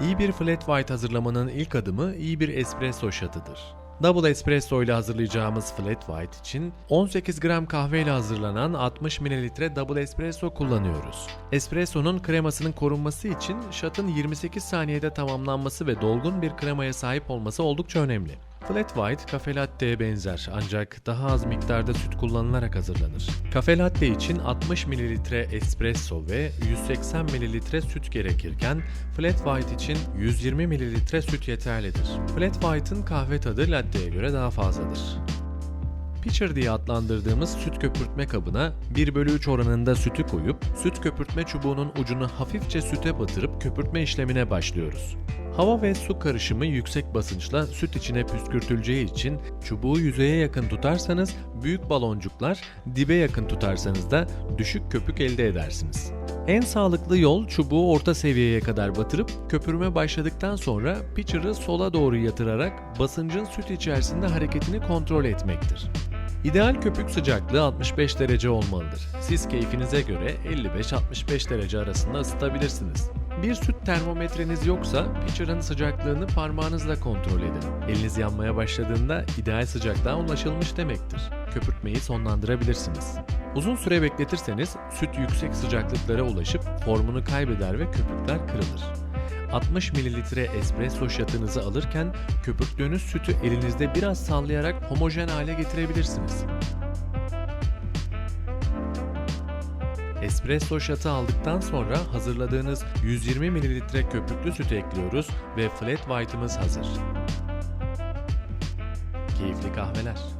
İyi bir flat white hazırlamanın ilk adımı iyi bir espresso shot'ıdır. Double espresso ile hazırlayacağımız flat white için 18 gram kahve ile hazırlanan 60 ml double espresso kullanıyoruz. Espresso'nun kremasının korunması için shot'ın 28 saniyede tamamlanması ve dolgun bir kremaya sahip olması oldukça önemli. Flat White kafe latte'ye benzer ancak daha az miktarda süt kullanılarak hazırlanır. Kafe latte için 60 ml espresso ve 180 ml süt gerekirken Flat White için 120 ml süt yeterlidir. Flat White'ın kahve tadı latte'ye göre daha fazladır. Pitcher diye adlandırdığımız süt köpürtme kabına 1 bölü 3 oranında sütü koyup süt köpürtme çubuğunun ucunu hafifçe süte batırıp köpürtme işlemine başlıyoruz. Hava ve su karışımı yüksek basınçla süt içine püskürtüleceği için çubuğu yüzeye yakın tutarsanız büyük baloncuklar, dibe yakın tutarsanız da düşük köpük elde edersiniz. En sağlıklı yol çubuğu orta seviyeye kadar batırıp köpürme başladıktan sonra pitcher'ı sola doğru yatırarak basıncın süt içerisinde hareketini kontrol etmektir. İdeal köpük sıcaklığı 65 derece olmalıdır. Siz keyfinize göre 55-65 derece arasında ısıtabilirsiniz. Bir süt termometreniz yoksa pitcher'ın sıcaklığını parmağınızla kontrol edin. Eliniz yanmaya başladığında ideal sıcaklığa ulaşılmış demektir. Köpürtmeyi sonlandırabilirsiniz. Uzun süre bekletirseniz süt yüksek sıcaklıklara ulaşıp formunu kaybeder ve köpükler kırılır. 60 ml espresso shot'ınızı alırken köpürttüğünüz sütü elinizde biraz sallayarak homojen hale getirebilirsiniz. Espresso shot'ı aldıktan sonra hazırladığınız 120 ml köpüklü sütü ekliyoruz ve flat white'ımız hazır. Keyifli kahveler.